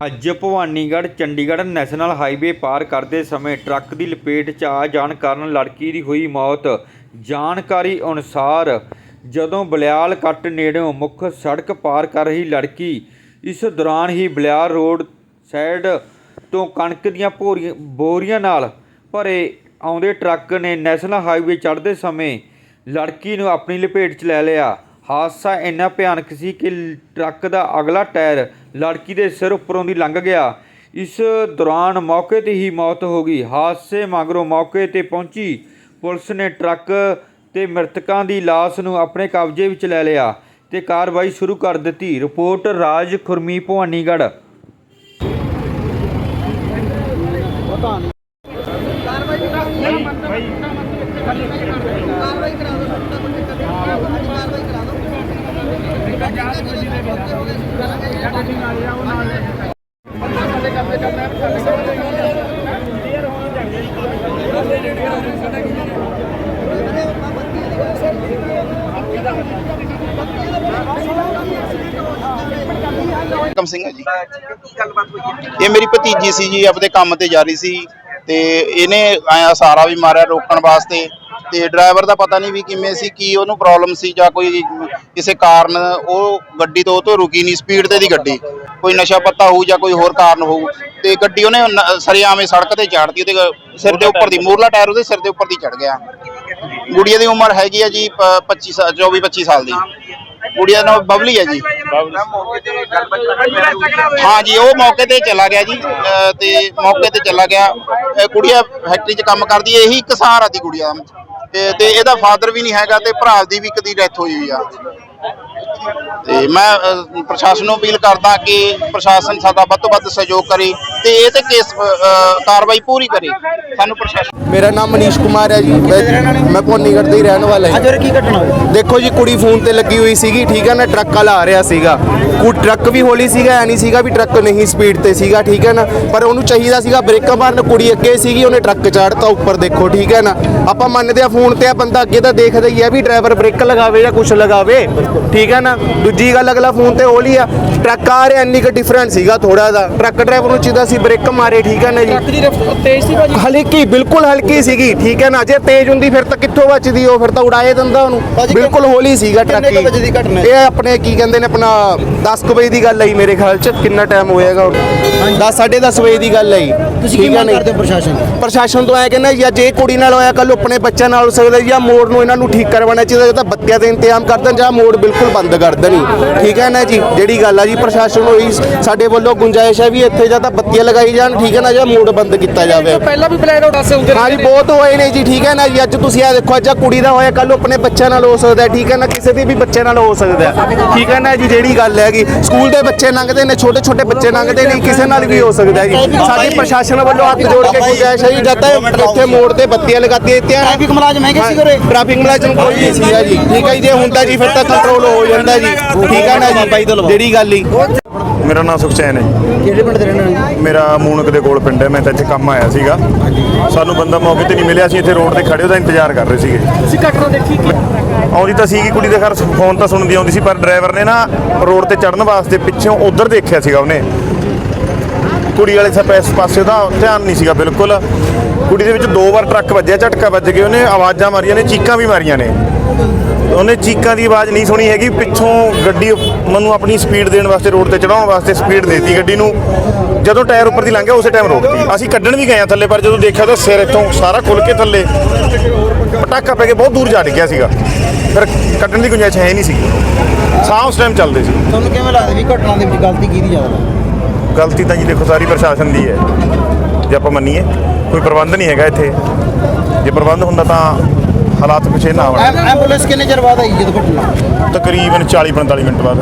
ਅੱਜ Bhawanigarh, Chandigarh national highway ਪਾਰ ਕਰਦੇ ਸਮੇਂ ਟਰੱਕ ਦੀ ਲਪੇਟ 'ਚ ਆ ਜਾਣ ਕਾਰਨ ਲੜਕੀ ਦੀ ਹੋਈ ਮੌਤ। ਜਾਣਕਾਰੀ ਅਨੁਸਾਰ ਜਦੋਂ ਬਲਿਆਲ ਕੱਟ ਨੇੜਿਓਂ ਮੁੱਖ ਸੜਕ ਪਾਰ ਕਰ ਰਹੀ ਲੜਕੀ, ਇਸ ਦੌਰਾਨ ਹੀ ਬਲਿਆਲ ਰੋਡ ਸਾਈਡ ਤੋਂ ਕਣਕ ਦੀਆਂ ਭੋਰੀਆਂ ਬੋਰੀਆਂ ਨਾਲ ਭਰੇ ਆਉਂਦੇ ਟਰੱਕ ਨੇ ਨੈਸ਼ਨਲ ਹਾਈਵੇ ਚੜ੍ਹਦੇ ਸਮੇਂ ਲੜਕੀ ਨੂੰ ਆਪਣੀ ਲਪੇਟ 'ਚ ਲੈ ਲਿਆ। ਹਾਦਸਾ ਇੰਨਾ ਭਿਆਨਕ ਸੀ ਕਿ ਟਰੱਕ ਦਾ ਅਗਲਾ ਟਾਇਰ ਲੜਕੀ ਦੇ ਸਿਰ ਉੱਪਰੋਂ ਦੀ ਲੰਘ ਗਿਆ। ਇਸ ਦੌਰਾਨ ਮੌਕੇ ਤੇ ਹੀ ਮੌਤ ਹੋ ਗਈ। ਹਾਦਸੇ ਮਗਰੋਂ ਮੌਕੇ ਤੇ ਪਹੁੰਚੀ ਪੁਲਿਸ ਨੇ ਟਰੱਕ ਤੇ ਮ੍ਰਿਤਕਾਂ ਦੀ ਲਾਸ਼ ਨੂੰ ਆਪਣੇ ਕਬਜ਼ੇ ਵਿੱਚ ਲੈ ਲਿਆ ਤੇ ਕਾਰਵਾਈ ਸ਼ੁਰੂ ਕਰ ਦਿੱਤੀ। ਰਿਪੋਰਟ ਰਾਜ ਖੁਰਮੀ ਭਵਾਨੀਗੜ੍ਹ। ਕਾਰਵਾਈ ਕਰਾ ਦਿਓ ਸੱਤਾ ਬੰਦੇ ਕਰ ਕਾਰਵਾਈ ਕਰਾ ਦਿਓ ਕਮ ਸਿੰਘ ਹੈ ਜੀ। ਇਹ ਮੇਰੀ ਭਤੀਜੀ ਸੀ ਜੀ ਆਪਦੇ ਕੰਮ ਤੇ ਜਾ ਰਹੀ ਸੀ ਤੇ ਇਹਨੇ ਆਇਆ ਸਾਰਾ ਵੀ ਮਾਰਿਆ ਰੋਕਣ ਵਾਸਤੇ। ਤੇ ਡਰਾਈਵਰ ਦਾ ਪਤਾ ਨਹੀਂ ਵੀ ਕਿਵੇਂ ਸੀ ਕੀ ਉਹਨੂੰ ਪ੍ਰੋਬਲਮ ਸੀ ਜਾਂ ਕੋਈ ਕਿਸੇ ਕਾਰਨ ਉਹ ਗੱਡੀ ਤੋਂ ਉਹ ਤੋਂ ਰੁਕੀ ਨਹੀਂ ਸਪੀਡ ਤੇ ਦੀ ਗੱਡੀ। ਕੋਈ ਨਸ਼ਾ ਪੱਤਾ ਹੋਊ ਜਾਂ ਕੋਈ ਹੋਰ ਕਾਰਨ ਹੋਊ ਤੇ ਗੱਡੀ ਉਹਨੇ ਸਰਿਆਵੇਂ ਸੜਕ ਤੇ ਚਾੜਤੀ ਉਹਦੇ ਸਿਰ ਦੇ ਉੱਪਰ ਦੀ ਮੂਰਲਾ ਟਾਇਰ ਉਹਦੇ ਸਿਰ ਦੇ ਉੱਪਰ ਦੀ ਚੜ ਗਿਆ। ਗੁੜੀਆ ਦੀ ਉਮਰ ਹੈਗੀ ਹੈ ਜੀ 25 24 25 ਸਾਲ ਦੀ। ਗੁੜੀਆ ਦਾ ਨਾਮ ਬਬਲੀ ਹੈ ਜੀ। ਹਾਂ ਜੀ ਉਹ ਮੌਕੇ ਤੇ ਚਲਾ ਗਿਆ ਜੀ ਤੇ ਮੌਕੇ ਤੇ ਚਲਾ ਗਿਆ। ਕੁੜੀਆ ਫੈਕਟਰੀ 'ਚ ਕੰਮ ਕਰਦੀ ਹੈ ਇਹੀ ਇੱਕ ਸਹਾਰਾ ਦੀ ਗੁੜੀਆ ਤੇ ਤੇ ਇਹਦਾ ਫਾਦਰ ਵੀ ਨਹੀਂ ਹੈਗਾ ਤੇ ਭਰਾ ਦੀ ਵੀ ਕਦੀ ਡੈਥ ਹੋਈ ਹੋਈ ਆ। ਤੇ ਮੈਂ ਅਹ, ਪ੍ਰਸ਼ਾਸਨ ਨੂੰ ਅਪੀਲ ਕਰਦਾ ਕਿ ਪ੍ਰਸ਼ਾਸਨ ਸਾਡਾ ਵੱਧ ਤੋਂ ਵੱਧ ਸਹਿਯੋਗ ਕਰੇ ਤੇ ਇਹ ਤੇ ਕੇਸ ਅਹ, ਕਾਰਵਾਈ ਪੂਰੀ ਕਰੇ। ਸਾਨੂੰ ਪ੍ਰਸ਼ਾਸਨ ਮੇਰਾ ਨਾਮ ਮਨੀਸ਼ ਕੁਮਾਰ ਹੈ ਜੀ। ਮੈਂ ਮੈਂ ਭੋਨੀਗੜ੍ਹ ਦਾ ਹੀ ਰਹਿਣ ਵਾਲਾ ਹਾਂ। ਅੱਜ ਹੋਰ ਕੀ ਘਟਨਾ ਹੋਈ? ਦੇਖੋ ਜੀ ਕੁੜੀ ਫੋਨ ਤੇ ਲੱਗੀ ਹੋਈ ਸੀਗੀ ਠੀਕ ਹੈ ਨਾ? ਟਰੱਕ ਵਾਲਾ ਆ ਰਿਹਾ ਸੀਗਾ। ਕੋ ਟਰੱਕ ਵੀ ਹੌਲੀ ਸੀਗਾ ਐ ਨਹੀਂ ਸੀਗਾ ਵੀ ਟਰੱਕ ਨਹੀਂ ਸਪੀਡ ਤੇ ਸੀਗਾ ਠੀਕ ਹੈ ਨਾ? ਪਰ ਉਹਨੂੰ ਚਾਹੀਦਾ ਸੀਗਾ ਬ੍ਰੇਕਾਂ ਮਾਰਨ। ਕੁੜੀ ਅੱਗੇ ਸੀਗੀ ਉਹਨੇ ਟਰੱਕ ਚਾੜਤਾ ਉੱਪਰ ਦੇਖੋ ਠੀਕ ਹੈ ਨਾ? ਆਪਾਂ ਮੰਨਦੇ ਆ ਫੋਨ ਤੇ ਆ ਬੰਦਾ ਅੱਗੇ ਤਾਂ ਦੇਖਦਾ ਹੀ ਹੈ ਵੀ ਡਰਾਈਵਰ ਬ੍ਰੇਕ ਲਗਾਵੇ ਜਾਂ ਕੁਛ ਲਗਾਵੇ ਠੀਕ ਹੈ ਨਾ? ਦੂਜੀ ਗੱਲ ਅਗਲਾ ਫੋਨ ਤੇ ਹੌਲੀ ਆ। ਟਰੱਕ ਆ ਰਿਹਾ ਇੰਨੀ ਕੁ ਡਿਫਰੈਂਟ ਸੀਗਾ ਥੋੜਾ ਦਾ ਟਰੱਕ ਡਰਾਈਵਰ ਨੂੰ ਚਾਹੀਦਾ ਸੀ ਬ੍ਰੇਕ ਮਾਰੇ ਠੀਕ ਹੈ ਨਾ ਜੀ? ਦੀ ਰਫਤਾਰ ਤੇਜ਼ ਸੀ ਭਾਜੀ? ਹਲਕੀ ਬਿਲਕੁਲ ਹਲਕੀ ਸੀਗੀ ਠੀਕ ਹੈ ਨਾ? ਜੇ ਤੇਜ਼ ਹੁੰਦੀ ਫਿਰ ਤਾਂ ਕਿੱਥੋਂ ਬਚਦੀ ਉਹ? ਫਿਰ ਤਾਂ ਉਡਾਏ ਦਿੰਦਾ ਉਹਨੂੰ। ਭਾਜੀ, ਬਿਲਕੁਲ ਹੌਲੀ ਸੀਗਾ ਟਰੱਕ ਕਿੰਨੇ ਕੁ ਵਜੇ ਦੀ ਘਟਨਾ ਹੈ? ਇਹ ਆਪਣੇ ਕੀ ਕਹਿੰਦੇ ਨੇ ਆਪਣਾ 10 ਕੁ ਵਜੇ ਦੀ ਗੱਲ ਆਈ ਮੇਰੇ ਖਿਆਲ ਚ। ਕਿੰਨਾ ਟਾਈਮ ਹੋਏਗਾ 10 10:30 ਵਜੇ ਦੀ ਗੱਲ ਆਈ ਤੁਸੀਂ ਕੀ ਮੰਗ ਕਰਦੇ ਹੋ ਪ੍ਰਸ਼ਾਸਨ ਤੋਂ? ਪ੍ਰਸ਼ਾਸਨ ਤੋਂ ਐ ਕਹਿੰਦਾ ਜੀ ਜੇ ਕੁੜੀ ਨਾਲ ਹੋਇਆ ਕੱਲ ਆਪਣੇ ਬੱਚਿਆਂ ਨਾਲ ਹੋ ਸਕਦਾ ਜਾਂ ਮੋੜ ਨੂੰ ਇਹਨਾਂ ਨੂੰ ਠੀਕ ਕਰਵਾਉਣਾ ਚਾਹੀਦਾ ਜਾਂ ਤਾਂ ਬੱਤੀਆਂ ਦਾ ਇੰਤਜ਼ਾਮ ਕਰ ਦੇਣ ਜਾਂ ਮੋੜ ਬਿਲਕੁਲ ਬੰਦ ਕਰ ਦੇਣ ਠੀਕ ਹੈ ਨਾ ਜੀ? ਜਿਹੜੀ ਗੱਲ ਆ ਜੀ ਪ੍ਰਸ਼ਾਸਨ ਨੂੰ ਇਹੀ ਸਾਡੇ ਵੱਲੋਂ ਗੁੰਜਾਇਸ਼ ਹੈ ਵੀ ਇੱਥੇ ਜਾਂ ਤਾਂ ਬੱਤੀਆਂ ਲਗਾਈ ਜਾਣ ਠੀਕ ਹੈ ਨਾ ਜਾਂ ਮੋੜ ਬੰਦ ਕੀਤਾ ਜਾਵੇ। ਪਹਿਲਾਂ ਵੀ ਬਲੈਕ ਆਊਟ ਹਾਸੇ ਹੁੰਦੇ ਹਾਂ ਜੀ ਬਹੁਤ ਹੋਏ ਨੇ ਜੀ ਠੀਕ ਹੈ ਨਾ ਜੀ ਅੱਜ ਤੁਸੀਂ ਆ ਦੇਖੋ ਅੱਜ ਆਹ ਕੁੜੀ ਦਾ ਹੋਇਆ ਕੱਲ ਆਪਣੇ ਬੱਚਿਆਂ ਨਾਲ ਹੋ ਸਕਦਾ ਹੈ, ਠੀਕ ਹੈ ਨਾ ਕਿਸੇ ਦੀ ਵੀ ਬੱਚੇ ਨਾਲ ਹੋ ਸਕਦਾ ਹੈ। ਠੀਕ ਹੈ ਨਾ ਜੀ ਜਿਹੜੀ ਗੱਲ ਹੈਗੀ ਸਕੂਲ ਦੇ ਬੱਚੇ ਲੰਘਦੇ ਨੇ ਛੋਟੇ ਛੋਟੇ ਬੱਚੇ ਲੰਘਦੇ ਨੇ ਕਿਸੇ ਨਾਲ ਵੀ ਹੋ ਸਕਦਾ ਹੈ ਜੀ। ਸਾਡੀ ਪ੍ਰਸ਼ਾਸਨ ਵੱਲੋਂ ਹੱਥ ਜੋੜ ਕੇ ਗੁੰਜਾਇਸ਼ ਹੈ ਜੀ ਜਦ ਤੱਕ ਇੱਥੇ ਮੋੜ ਤੇ ਬੱਤੀਆਂ ਲਗਾਤੀਆਂ ਦਿੱਤੀਆਂ ਟ੍ਰੈਫਿਕ ਮੁਲਾਜ਼ਮ ਹੈਗੇ ਸੀ ਉਰੇ? ਟ੍ਰੈਫਿਕ ਮੁਲਾਜ਼ਮ ਕੋਈ ਨਹੀਂ ਸੀਗਾ ਜੀ। ਠੀਕ ਹੈ ਜੀ ਜੇ ਹੁੰਦਾ ਜੀ ਫਿਰ ਤਾਂ ਕੰਟਰੋਲ ਹੋ ਜਾਂਦਾ ਜੀ। ਠੀਕ ਹੈ ਨਾ ਜੀ ਜਿਹੜੀ ਗੱਲ ਹੀ। ਮੇਰਾ ਨਾਮ ਸੁਖਚੈਨ ਹੈ। ਜੀ। ਕਿਹੜੇ ਪਿੰਡ ਦੇ ਰਹਿਣ ਵਾਲੇ? ਮੇਰਾ ਮੂਨਕ ਦੇ ਕੋਲ ਪਿੰਡ ਹੈ ਮੈਂ ਤਾਂ ਇੱਥੇ ਕੰਮ ਆਇਆ ਸੀਗਾ। ਸਾਨੂੰ ਬੰਦਾ ਮੌਕੇ ਤੇ ਨਹੀਂ ਮਿਲਿਆ ਸੀ ਇੱਥੇ ਰੋਡ ਤੇ ਖੜੇ ਉਹਦਾ ਇੰਤਜ਼ਾਰ ਕਰ ਰਹੇ ਸੀਗੇ। ਤੁਸੀਂ ਘਟਨਾ ਦੇਖੀ ਕਿ? ਆਉਂਦੀ ਤਾਂ ਸੀਗੀ ਕੁੜੀ ਦੇ ਘਰ ਫੋਨ ਤਾਂ ਸੁਣਦੀ ਆਉਂਦੀ ਸੀ ਪਰ ਡਰਾਈਵਰ ਨੇ ਨਾ ਰੋਡ ਤੇ ਚੜਨ ਵਾਸਤੇ ਪਿੱਛੋਂ ਉਧਰ ਦੇਖਿਆ ਸੀਗਾ ਉਹਨੇ। ਕੁੜੀ ਵਾਲੇ ਸਭ ਇਸ ਪਾਸੇ ਦਾ ਧਿਆਨ ਨਹੀਂ ਸੀਗਾ ਬਿਲਕੁਲ। ਕੁੜੀ ਦੇ ਵਿੱਚ ਦੋ ਵਾਰ ਟਰੱਕ ਵੱਜਿਆ ਝਟਕਾ ਵੱਜ ਕੇ ਉਹਨੇ ਆਵਾਜ਼ਾਂ ਮਾਰੀਆਂ ਨੇ ਚੀਕਾਂ ਵੀ ਮਾਰੀਆਂ ਨੇ। ਉਹਨੇ ਚੀਕਾਂ ਦੀ ਆਵਾਜ਼ ਨਹੀਂ ਸੁਣੀ ਹੈਗੀ। ਪਿੱਛੋਂ ਗੱਡੀ ਮੈਨੂੰ ਆਪਣੀ ਸਪੀਡ ਦੇਣ ਵਾਸਤੇ ਰੋਡ ਤੇ ਚੜਾਉਣ ਵਾਸਤੇ ਸਪੀਡ ਦੇਤੀ ਗੱਡੀ ਨੂੰ। ਜਦੋਂ ਟਾਇਰ ਉੱਪਰ ਦੀ ਲੰਘਿਆ ਉਸੇ ਟਾਈਮ ਰੋਕਤੀ ਅਸੀਂ ਕੱਢਣ ਵੀ ਗਏ ਆ ਥੱਲੇ ਪਰ ਜਦੋਂ ਦੇਖਿਆ ਤਾਂ ਸਿਰ ਇੱਥੋਂ ਸਾਰਾ ਖੁੱਲ ਕੇ ਥੱਲੇ ਪਟਾਕਾ ਪੈ ਕੇ ਬਹੁਤ ਦੂਰ ਜਾ ਡਿੱਗਿਆ ਸੀਗਾ। ਫਿਰ ਕੱਢਣ ਦੀ ਗੁੰਜਾਇਸ਼ ਹੈ ਹੀ ਨਹੀਂ ਸੀ ਸਾਹ ਉਸ ਟਾਈਮ ਚੱਲਦੇ ਸੀ। ਤੁਹਾਨੂੰ ਕਿਵੇਂ ਲੱਗਦਾ ਵੀ ਘਟਨਾ ਦੇ ਵਿੱਚ ਗਲਤੀ ਕਿਹਦੀ ਜ਼ਿਆਦਾ? ਗਲਤੀ ਤਾਂ ਜੀ ਦੇਖੋ ਸਾਰੀ ਪ੍ਰਸ਼ਾਸਨ ਦੀ ਹੈ। ਜੇ ਆਪਾਂ ਮੰਨੀਏ ਕੋਈ ਪ੍ਰਬੰਧ ਨਹੀਂ ਹੈਗਾ ਇੱਥੇ। ਜੇ ਪ੍ਰਬੰਧ ਹੁੰਦਾ ਤਾਂ ਹਾਲਾਤ ਕੁਛ ਇਹ ਨਾ ਐਮ- ਐਂਬੂਲੈਂਸ ਕਿੰਨੇ ਚਿਰ ਬਾਅਦ ਆਈ ਜਦੋਂ ਘਟਨਾ? ਤਕਰੀਬਨ 40 45 ਮਿੰਟ ਬਾਅਦ।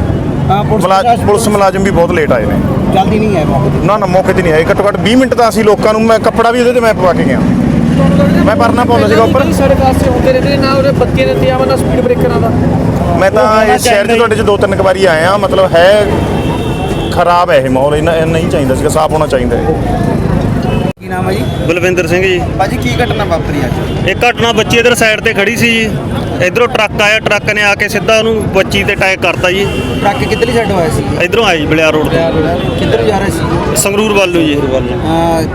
ਹਾਂ ਪੁਲਿਸ ਮੁਲਾਜ਼ਮ ਵੀ ਬਹੁਤ ਲੇਟ ਆਏ ਨੇ। ਜਲਦੀ ਨਹੀਂ ਆਇਆ ਮੌਕੇ ਤੇ। ਨਾ ਨਾ ਮੌਕੇ ਤੇ ਨਹੀਂ ਆਏ। ਘੱਟੋ ਘੱਟ 20 ਮਿੰਟ ਤਾਂ ਅਸੀਂ ਲੋਕਾਂ ਨੂੰ ਮੈਂ ਕੱਪੜਾ ਵੀ ਉਹਦੇ ਤੇ ਮੈਂ ਪਵਾ ਕੇ ਗਿਆ। ਮੈਂ ਪਰਨਾ ਪਾਉਂਦਾ ਸੀਗਾ ਉੱਪਰ। ਸਾਡੇ ਪਾਸੇ ਹੁੰਦੇ ਰਹਿੰਦੇ ਨੇ ਉਹਦੇ ਬੱਤੀਆਂ ਦੇ ਇੰਤਜ਼ਾਮ ਨਾ ਸਪੀਡ ਬ੍ਰੇਕਰਾਂ ਦਾ ਮੈਂ ਤਾਂ ਇਸ ਸ਼ਹਿਰ 'ਚ ਤੁਹਾਡੇ 'ਚ ਦੋ ਤਿੰਨ ਵਾਰੀ ਆਇਆ ਮਤਲਬ ਹੈ ਖਰਾਬ ਹੈ ਇਹ ਮਾਹੌਲ। ਇਹ ਨਹੀਂ ਚਾਹੀਦਾ ਸੀਗਾ ਸਾਫ਼ ਹੋਣਾ ਚਾਹੀਦਾ ਹੈ। ਕੀ ਨਾਮ ਹੈ ਜੀ? ਬਲਵਿੰਦਰ ਸਿੰਘ ਜੀ। ਭਾਜੀ ਕੀ ਘਟਨਾ ਵਾਪਰੀ ਅੱਜ? ਇਹ ਘਟਨਾ ਬੱਚੀ ਇਧਰ ਸਾਈਡ ਤੇ ਖੜੀ ਸੀ ਜੀ। ਇਧਰੋਂ ਟਰੱਕ ਆਇਆ ਟਰੱਕ ਨੇ ਆ ਕੇ ਸਿੱਧਾ ਉਹਨੂੰ ਬੱਚੀ ਤੇ ਟੈਗ ਕਰਤਾ ਜੀ। ਟਰੱਕ ਕਿੱਧਰਲੀ ਸਾਈਡ ਹੋਇਆ ਸੀ? ਇਧਰੋਂ ਆਇਆ ਜੀ ਬਲਿਆਰ ਰੋਡ ਤੋਂ। ਕਿੱਧਰ ਜਾ ਰਹੇ ਸੀ? ਸੰਗਰੂਰ ਵੱਲ ਨੂੰ ਜੀ।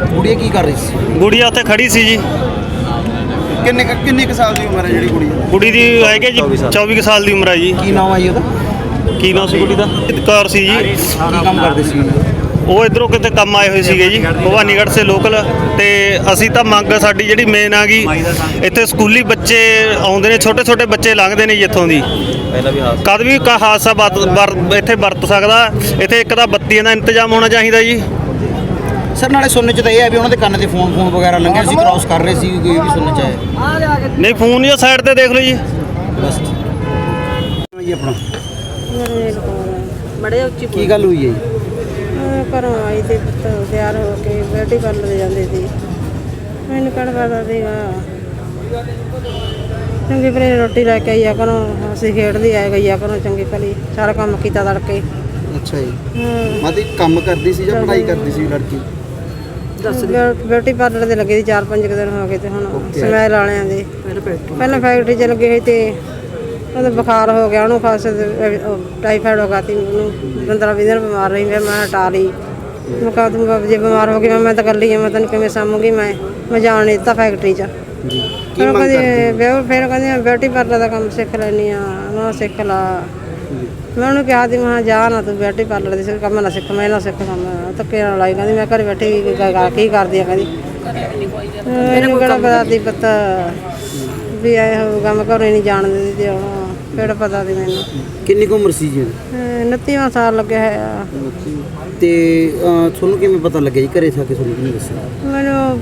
ਕੁੜੀ ਕੀ ਕਰ ਰਹੀ ਸੀ? ਗੁੜੀਆ ਉੱਥੇ ਖੜੀ ਸੀ ਜੀ। ਕਿੰਨੇ ਕਿੰਨੇ ਕੁ ਸਾਲ ਦੀ ਉਮਰ ਹੈ ਜਿਹੜੀ ਕੁੜੀ ਦੀ? ਕੁੜੀ ਦੀ ਹੈਗੇ ਜੀ 24 ਕੁ ਸਾਲ ਦੀ ਉਮਰ ਹੈ ਜੀ। ਕੀ ਨਾਮ ਆ ਜੀ ਉਹਦਾ? ਕੀ ਨਾਮ ਸੀ ਕੁੜੀ ਦਾ? ਕੌਰ ਸੀ ਜੀ ਕੀ ਕੰਮ ਕਰਦੇ ਸੀ? ਉਹ ਇਧਰੋਂ ਕਿਤੇ ਕੰਮ ਆਏ ਹੋਏ ਸੀਗੇ ਜੀ ਭਵਾਨੀਗੜ੍ਹ ਸੇ ਲੋਕਲ ਤੇ ਅਸੀਂ ਤਾਂ ਮੰਗ ਸਾਡੀ ਜਿਹੜੀ ਮੇਨ ਆ ਗਈ ਇੱਥੇ ਸਕੂਲੀ ਬੱਚੇ ਆਉਂਦੇ ਨੇ ਛੋਟੇ ਛੋਟੇ ਬੱਚੇ ਲੰਘਦੇ ਨੇ ਜੀ ਇੱਥੋਂ ਦੀ। ਕਦ ਵੀ ਕਾ ਹਾਦਸਾ ਇੱਥੇ ਵਰਤ ਸਕਦਾ ਇੱਥੇ ਇੱਕ ਤਾਂ ਬੱਤੀਆਂ ਦਾ ਇੰਤਜ਼ਾਮ ਹੋਣਾ ਚਾਹੀਦਾ ਜੀ। ਸਰ ਨਾਲੇ ਸੁਣਨ ਚ ਤਾਂ ਇਹ ਹੈ ਵੀ ਉਹਨਾਂ ਦੇ ਕੰਨ ਤੇ ਫੋਨ ਫੋਨ ਵਗੈਰਾ ਲੰਘਿਆ ਸੀ ਕ੍ਰਾਸ ਕਰ ਰਹੇ ਸੀ ਕੋਈ ਵੀ ਸੁਣਨ ਚ ਆਇਆ। ਨਹੀਂ ਫੋਨ ਜਾਂ ਸਾਈਡ ਤੇ ਦੇਖ ਲਓ ਜੀ। ਬਸ। ਜੀ ਆਪਣਾ ਬੜੇ ਉੱਚੀ ਕੀ ਗੱਲ ਹੋਈ ਹੈ ਜੀ? ਮੈਂ ਘਰੋਂ ਆਈ ਤੇ ਪੁੱਤ ਤਿਆਰ ਹੋ ਕੇ ਬਿਊਟੀ ਪਾਰਲਰ ਜਾਂਦੇ ਸੀ। ਮੈਨੂੰ ਕਿਹੜਾ ਪਤਾ ਸੀਗਾ ਚੰਗੀ ਭਲੀ ਰੋਟੀ ਲੈ ਕੇ ਆਈਆ ਕਰੋ ਅਸੀਂ ਖੇਡਦੀ ਆ ਗਈਆ ਕਰੋ ਚੰਗੀ ਭਲੀ ਸਾਰਾ ਕੰਮ ਕੀਤਾ ਤੜਕੇ। ਅੱਛਾ ਜੀ। ਮਾਤੇ ਕੰਮ ਕਰਦੀ ਸੀ ਜਾਂ ਪੜ੍ਹਾਈ ਕਰਦੀ ਸੀ ਲੜਕੀ? ਬਿਊ- ਬਿਊਟੀ ਪਾਰਲਰ ਤੇ ਲੱਗੇ ਸੀ 4-5 ਦਿਨ ਹੋ ਗਏ ਤੇ ਹੁਣ ਸਮੈਲ ਵਾਲਿਆਂ ਦੇ। ਪਹਿਲਾਂ ਫੈਕਟਰੀ 'ਚ ਲੱਗੇ ਸੀ ਤੇ ਉਹਦਾ ਬੁਖਾਰ ਹੋ ਗਿਆ ਉਹਨੂੰ ਖਾਸ ਟਾਈਫਾਇਡ ਹੋ ਗਿਆ ਤੀ ਉਹਨੂੰ 15-20 ਦਿਨ ਬਿਮਾਰ ਰਹੀ ਫਿਰ ਮੈਂ ਹਟਾ ਲਈ। ਮੈਂ ਕਹਾ ਤੂੰ ਜੇ ਬਿਮਾਰ ਹੋ ਗਈ ਮੈਂ- ਮੈਂ ਤਾਂ ਇਕੱਲੀ ਹਾਂ ਮੈਂ ਤੈਨੂੰ ਕਿਵੇਂ ਸਾਂਭੂਗੀ ਮੈਂ ਮੈਂ ਜਾਣ ਨਹੀਂ ਦਿੱਤਾ ਫੈਕਟਰੀ 'ਚ। ਜੀ ਕੀ ਫਿਰ ਮੰਗ ਕਰਦੇ ਫਿਰ ਕਹਿੰਦੇ ਮੈਂ ਬਿਊਟੀ ਪਾਰਲਰ ਦਾ ਕੰਮ ਸਿੱਖ ਲੈਣੀ ਆ ਮੈਂ ਸਿੱਖ ਲਾ। ਮੈਂ ਉਹਨੂੰ ਕਿਹਾ ਸੀ ਮੈਂ ਕਿਹਾ ਜਾ ਨਾ ਤੂੰ ਬਿਊਟੀ ਪਾਰਲਰ ਦੀ ਕੰਮ ਨਾ ਸਿੱਖ ਮੈਂ ਨਾ ਸਿੱਖ ਕੰਮ ਧੱਕੇ ਨਾਲ ਲਾਈ ਕਹਿੰਦੀ ਮੈਂ ਘਰੇ ਬੈਠੀ ਕੀ- ਕਰਦੀ ਆ ਕਹਿੰਦੀ। ਮੈਨੂੰ ਕਿਹੜਾ ਪਤਾ ਸੀ ਪਤਾ ਵੀ ਇਹ ਹੋਊਗਾ ਮੈਂ ਘਰੋਂ ਨਹੀਂ ਜਾਣ ਦਿੰਦੀ ਤੇ ਹੁਣ ਕਿਹੜਾ ਪਤਾ ਸੀ ਮੈਨੂੰ ਕਿੰਨੀ ਕੁ ਉਮਰ ਸੀ ਜੀ? ਉਹਦੀ? 29ਵਾਂ ਸਾਲ ਲੱਗਿਆ ਹੋਇਆ। ਤੇ ਅਹ, ਤੁਹਾਨੂੰ ਕਿਵੇਂ ਪਤਾ ਲੱਗਿਆ ਜੀ? ਘਰੇ ਜਾ ਕੇ ਤੁਹਾਨੂੰ ਕੀ ਦੱਸਿਆ? ਮੈਨੂੰ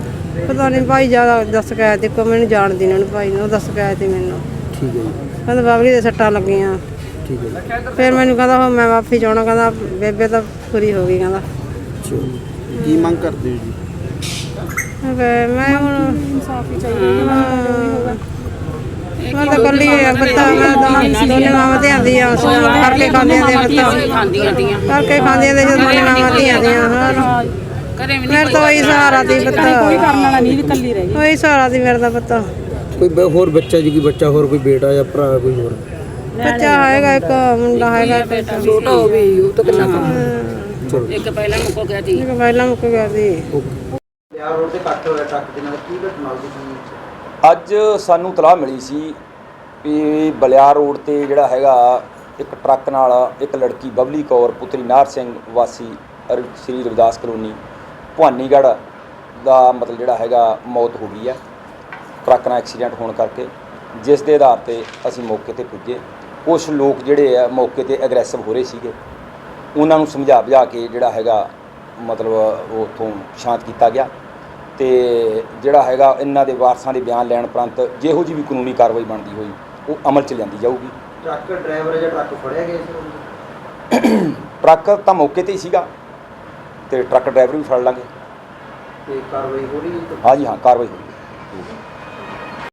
ਪਤਾ ਨਹੀਂ ਭਾਈ ਜ਼ਿਆਦਾ ਦੱਸ ਕੇ ਆਇਆ ਤੇ ਕੋ ਮੈਨੂੰ ਜਾਣਦੀ ਇਹਨਾਂ ਨੂੰ ਭਾਈ ਨੂੰ ਦੱਸ ਕੇ ਆਇਆ ਤੇ ਮੈਨੂੰ। ਠੀਕ ਹੈ ਜੀ। ਕਹਿੰਦਾ ਬਾਬਲੀ ਦੇ ਸੱਟਾਂ ਲੱਗੀਆਂ। ਠੀਕ ਹੈ ਜੀ। ਫਿਰ ਮੈਨੂੰ ਕਹਿੰਦਾ ਹੋ ਮੈਂ ਮਾਫੀ ਚਾਹਣਾ ਕਹਿੰਦਾ ਬੇਬੇ ਤਾਂ ਪੂਰੀ ਹੋ ਗਈ ਕਹਿੰਦਾ। ਚਲੋ ਕੀ ਮੰਗ ਕਰਦੇ ਹੋ ਜੀ? ਮੈਂ ਕਿਹਾ ਮੈਂ ਹੁਣ ਇਨਸਾਫੀ ਚਾਹੀਦਾ। ਮੈਂ ਤਾਂ ਕੱਲੀ ਆ ਬੱਤਾ ਮੈਂ ਤਾਂ ਦੋਨੇ ਮਾਵਾਂ ਧੀਆਂ ਦੀਆਂ ਕਰਕੇ ਖਾਂਦੀਆਂ ਦੀਆਂ ਬੱਤਾ। ਖਾਂਦੀਆਂ ਦੀਆਂ ਕਰਕੇ ਖਾਂਦੀਆਂ ਦੇ ਜਦੋਂ ਦੋਨੇ ਮਾਵਾਂ ਧੀਆਂ ਦੀਆਂ ਹਾਂ ਘਰੇ ਵੀ ਮੇਰੇ ਤਾਂ ਉਹੀ ਸਹਾਰਾ ਦੀ ਬੱਤਾ। ਕੋਈ ਕਰਨ ਵਾਲਾ ਨਹੀਂ ਇਕੱਲੀ ਰਹਿ ਉਹੀ ਸਹਾਰਾ ਦੀ ਮੇਰੇ ਦਾ ਬੱਤਾ। ਕੋਈ ਬ- ਹੋਰ ਬੱਚਾ ਜੀ ਕੋਈ ਬੱਚਾ ਹੋਰ ਕੋਈ ਬੇਟਾ ਜਾਂ ਭਰਾ ਕੋਈ ਹੋਰ? ਬੱਚਾ ਹੈਗਾ ਇੱਕ ਮੁੰਡਾ ਹੈਗਾ ਇੱਕ। ਛੋਟਾ ਹੋ ਵੀ ਉਹ ਤਾਂ ਕਿੰਨਾ ਚਲੋ। ਇੱਕ ਪਹਿਲਾਂ ਮੁੱਕ ਗਿਆ ਇੱਕ ਪਹਿਲਾਂ ਮੁੱਕ ਗਿਆ ਸੀ। ਯਾਰ ਰੋਡ ਤੇ ਕੱਟ ਹੋਇਆ ਟਰੱਕ ਦੇ ਨਾਲ ਕੀ ਘਟਨਾ ਹੋਈ ਸੀ? ਅੱਜ ਸਾਨੂੰ ਤਲਾਹ ਮਿਲੀ ਸੀ ਵੀ ਬਲਿਆਰ ਰੋਡ ਤੇ ਜਿਹੜਾ ਹੈਗਾ ਇੱਕ ਟਰੱਕ ਨਾਲ ਇੱਕ ਲੜਕੀ ਬਬਲੀ ਕੌਰ, ਪੁੱਤਰੀ ਨਾਰ ਸਿੰਘ ਵਾਸੀ ਰ- ਸ੍ਰੀ ਰਵਿਦਾਸ ਕਲੋਨੀ, ਭਵਾਨੀਗੜ੍ਹ ਦਾ ਮਤਲਬ ਜਿਹੜਾ ਹੈਗਾ ਮੌਤ ਹੋ ਗਈ ਹੈ। ਟਰੱਕ ਨਾਲ ਐਕਸੀਡੈਂਟ ਹੋਣ ਕਰਕੇ ਜਿਸ ਦੇ ਆਧਾਰ ਤੇ ਅਸੀਂ ਮੌਕੇ ਤੇ ਪੁੱਜੇ। ਕੁਝ ਲੋਕ ਜਿਹੜੇ ਆ ਮੌਕੇ ਤੇ ਐਗਰੈਸਿਵ ਹੋ ਰਹੇ ਸੀਗੇ। ਉਹਨਾਂ ਨੂੰ ਸਮਝਾ ਬੁਝਾ ਕੇ ਜਿਹੜਾ ਹੈਗਾ ਮਤਲਬ ਉਹ ਉੱਥੋਂ ਸ਼ਾਂਤ ਕੀਤਾ ਗਿਆ। ਤੇ ਜਿਹੜਾ ਹੈਗਾ ਇਹਨਾਂ ਦੇ ਵਾਰਸਾਂ ਦੇ ਬਿਆਨ ਲੈਣ ਉਪਰੰਤ ਜਿਹੋ ਜੀ ਵੀ ਕਾਨੂੰਨੀ ਕਾਰਵਾਈ ਬਣਦੀ ਹੋਈ ਉਹ ਅਮਲ 'ਚ ਲਿਆਂਦੀ ਜਾਊਗੀ। ਟਰੱਕ ਡਰਾਈਵਰ ਜਾਂ ਟਰੱਕ ਫੜਿਆ ਗਿਆ ਸੀ? ਟਰੱਕ ਤਾਂ ਮੌਕੇ ਤੇ ਹੀ ਸੀਗਾ ਤੇ ਟਰੱਕ ਡਰਾਈਵਰ ਵੀ ਫੜ ਲਾਂਗੇ। ਤੇ ਕਾਰਵਾਈ ਹੋ ਰਹੀ ਹੈ? ਹਾਂਜੀ ਹਾਂ ਕਾਰਵਾਈ ਹੋਈ